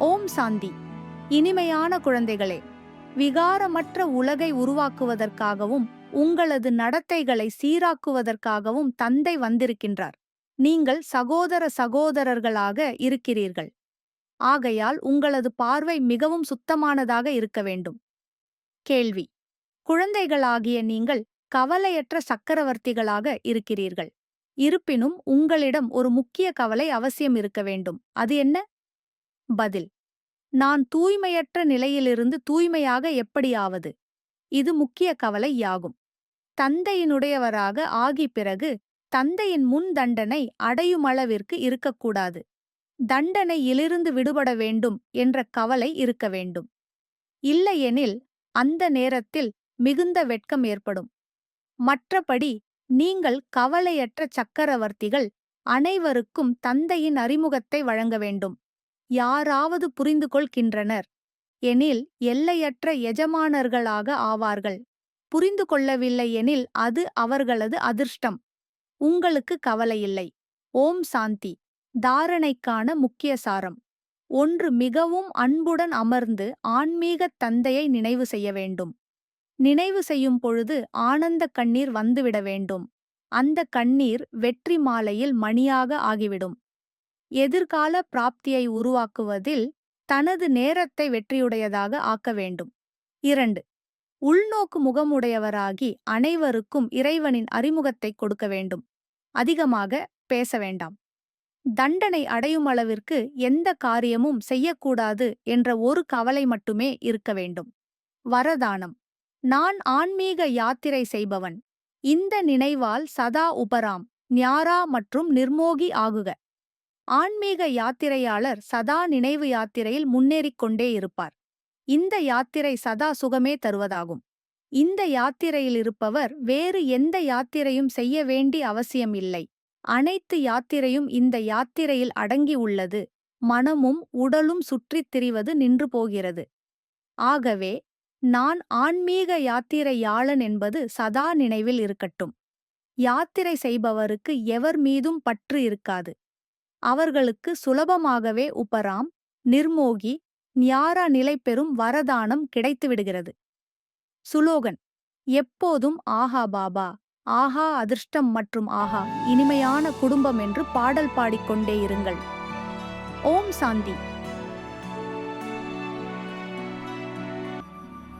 ஓம் சாந்தி. இனிமையான குழந்தைகளே விகாரமற்ற உலகை உருவாக்குவதற்காகவும் உங்களது நடத்தைகளை சீராக்குவதற்காகவும் தந்தை வந்திருக்கின்றார். நீங்கள் சகோதர சகோதரர்களாக இருக்கிறீர்கள். ஆகையால் உங்களது பார்வை மிகவும் சுத்தமானதாக இருக்க வேண்டும். கேள்வி. குழந்தைகளாகிய நீங்கள் கவலையற்ற சக்கரவர்த்திகளாக இருக்கிறீர்கள். இருப்பினும் உங்களிடம் ஒரு முக்கிய கவலை அவசியம் இருக்க வேண்டும். அது என்ன? பதில். நான் தூய்மையற்ற நிலையிலிருந்து தூய்மையாக எப்படியாவது. இது முக்கிய கவலை யாகும் தந்தையினுடையவராக ஆகி பிறகு தந்தையின் முன் தண்டனை அடையுமளவிற்கு இருக்கக்கூடாது. தண்டனையிலிருந்து விடுபட வேண்டும் என்ற கவலை இருக்க வேண்டும். இல்லையெனில் அந்த நேரத்தில் மிகுந்த வெட்கம் ஏற்படும். மற்றபடி நீங்கள் கவலையற்ற சக்கரவர்த்திகள் அனைவருக்கும் தந்தையின் அறிமுகத்தை வழங்க வேண்டும். யாராவது புரிந்து கொள்கின்றனர் எனில் எல்லையற்ற எஜமானர்களாக ஆவார்கள். புரிந்து கொள்ளவில்லை எனில் அது அவர்களது அதிர்ஷ்டம். உங்களுக்கு கவலையில்லை. ஓம் சாந்தி. தாரணைக்கான முக்கிய சாரம். ஒன்று மிகவும் அன்புடன் அமர்ந்து ஆன்மீகத் தந்தையை நினைவு செய்ய வேண்டும். நினைவு செய்யும் பொழுது ஆனந்த கண்ணீர் வந்துவிட வேண்டும். அந்த கண்ணீர் வெற்றி மாலையில் மணியாக ஆகிவிடும். எதிர்கால பிராப்தியை உருவாக்குவதில் தனது நேரத்தை வெற்றியுடையதாக ஆக்க வேண்டும். இரண்டு உள்நோக்கு முகமுடையவராகி அனைவருக்கும் இறைவனின் அறிமுகத்தை கொடுக்க வேண்டும். அதிகமாக பேச வேண்டாம். தண்டனை அடையும் அளவிற்கு எந்த காரியமும் செய்யக்கூடாது என்ற ஒரு கவலை மட்டுமே இருக்க வேண்டும். வரதானம் நான் ஆன்மீக யாத்திரை செய்பவன். இந்த நினைவால் சதா உபராம் ஞாரா மற்றும் நிர்மோகி ஆகுக. ஆன்மீக யாத்திரையாளர் சதா நினைவு யாத்திரையில் முன்னேறிக் கொண்டே இருப்பார். இந்த யாத்திரை சதா சுகமே தருவதாகும். இந்த யாத்திரையில் இருப்பவர் வேறு எந்த யாத்திரையும் செய்ய வேண்டி அவசியம் இல்லை. அனைத்து யாத்திரையும் இந்த யாத்திரையில் அடங்கி உள்ளது. மனமும் உடலும் சுற்றித் திரிவது நின்று போகிறது. ஆகவே நான் ஆன்மீக யாத்திரையாளன் என்பது சதா நினைவில் இருக்கட்டும். யாத்திரை செய்பவருக்கு எவர் மீதும் பற்று இருக்காது. அவர்களுக்கு சுலபமாகவே உபராம் நிர்மோகி ஞாரா நிலை பெறும் வரதானம் கிடைத்துவிடுகிறது சுலோகன் எப்போதும் ஆஹா பாபா ஆஹா அதிர்ஷ்டம் மற்றும் ஆஹா இனிமையான குடும்பம் என்று பாடல் பாடிக்கொண்டே இருங்கள். ஓம் சாந்தி.